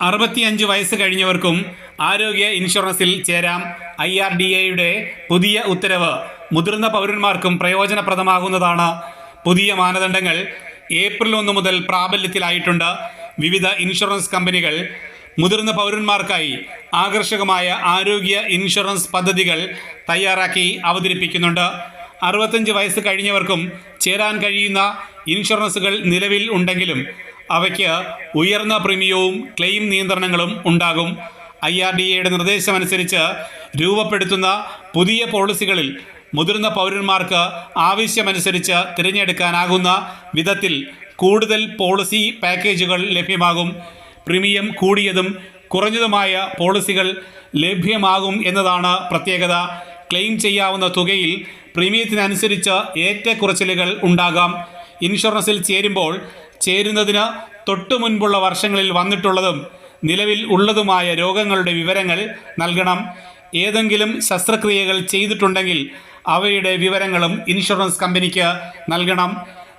അറുപത്തിയഞ്ച് വയസ്സ് കഴിഞ്ഞവർക്കും ആരോഗ്യ ഇൻഷുറൻസിൽ ചേരാം. ഐ ആർ ഡി എയുടെ പുതിയ ഉത്തരവ്. മുതിർന്ന പൗരന്മാർക്കും പ്രയോജനപ്രദമാകുന്നതാണ്. പുതിയ മാനദണ്ഡങ്ങൾ ഏപ്രിൽ ഒന്ന് മുതൽ പ്രാബല്യത്തിലായിട്ടുണ്ട്. വിവിധ ഇൻഷുറൻസ് കമ്പനികൾ മുതിർന്ന പൗരന്മാർക്കായി ആകർഷകമായ ആരോഗ്യ ഇൻഷുറൻസ് പദ്ധതികൾ തയ്യാറാക്കി അവതരിപ്പിക്കുന്നുണ്ട്. അറുപത്തഞ്ച് വയസ്സ് കഴിഞ്ഞവർക്കും ചേരാൻ കഴിയുന്ന ഇൻഷുറൻസുകൾ നിലവിൽ ഉണ്ടെങ്കിലും അവയ്ക്ക് ഉയർന്ന പ്രീമിയവും ക്ലെയിം നിയന്ത്രണങ്ങളും ഉണ്ടാകും. ഐ ആർ ഡി എയുടെ നിർദ്ദേശമനുസരിച്ച് രൂപപ്പെടുത്തുന്ന പുതിയ പോളിസികളിൽ മുതിർന്ന പൗരന്മാർക്ക് ആവശ്യമനുസരിച്ച് തിരഞ്ഞെടുക്കാനാകുന്ന വിധത്തിൽ കൂടുതൽ പോളിസി പാക്കേജുകൾ ലഭ്യമാകും. പ്രീമിയം കൂടിയതും കുറഞ്ഞതുമായ പോളിസികൾ ലഭ്യമാകും എന്നതാണ് പ്രത്യേകത. ക്ലെയിം ചെയ്യാവുന്ന തുകയിൽ പ്രീമിയത്തിനനുസരിച്ച് ഏറ്റക്കുറച്ചിലുകൾ ഉണ്ടാകാം. ഇൻഷുറൻസിൽ ചേരുമ്പോൾ ചേരുന്നതിന് തൊട്ടു മുൻപുള്ള വർഷങ്ങളിൽ വന്നിട്ടുള്ളതും നിലവിൽ ഉള്ളതുമായ രോഗങ്ങളുടെ വിവരങ്ങൾ നൽകണം. ഏതെങ്കിലും ശസ്ത്രക്രിയകൾ ചെയ്തിട്ടുണ്ടെങ്കിൽ അവയുടെ വിവരങ്ങളും ഇൻഷുറൻസ് കമ്പനിക്ക് നൽകണം.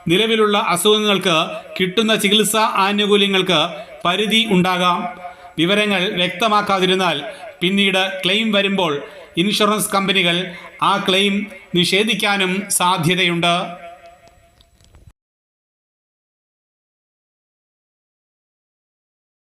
നിലവിലുള്ള അസുഖങ്ങൾക്ക് കിട്ടുന്ന ചികിത്സാ ആനുകൂല്യങ്ങൾക്ക് പരിധി ഉണ്ടാകാം. വിവരങ്ങൾ വ്യക്തമാക്കാതിരുന്നാൽ പിന്നീട് ക്ലെയിം വരുമ്പോൾ ഇൻഷുറൻസ് കമ്പനികൾ ആ ക്ലെയിം നിഷേധിക്കാനും സാധ്യതയുണ്ട്.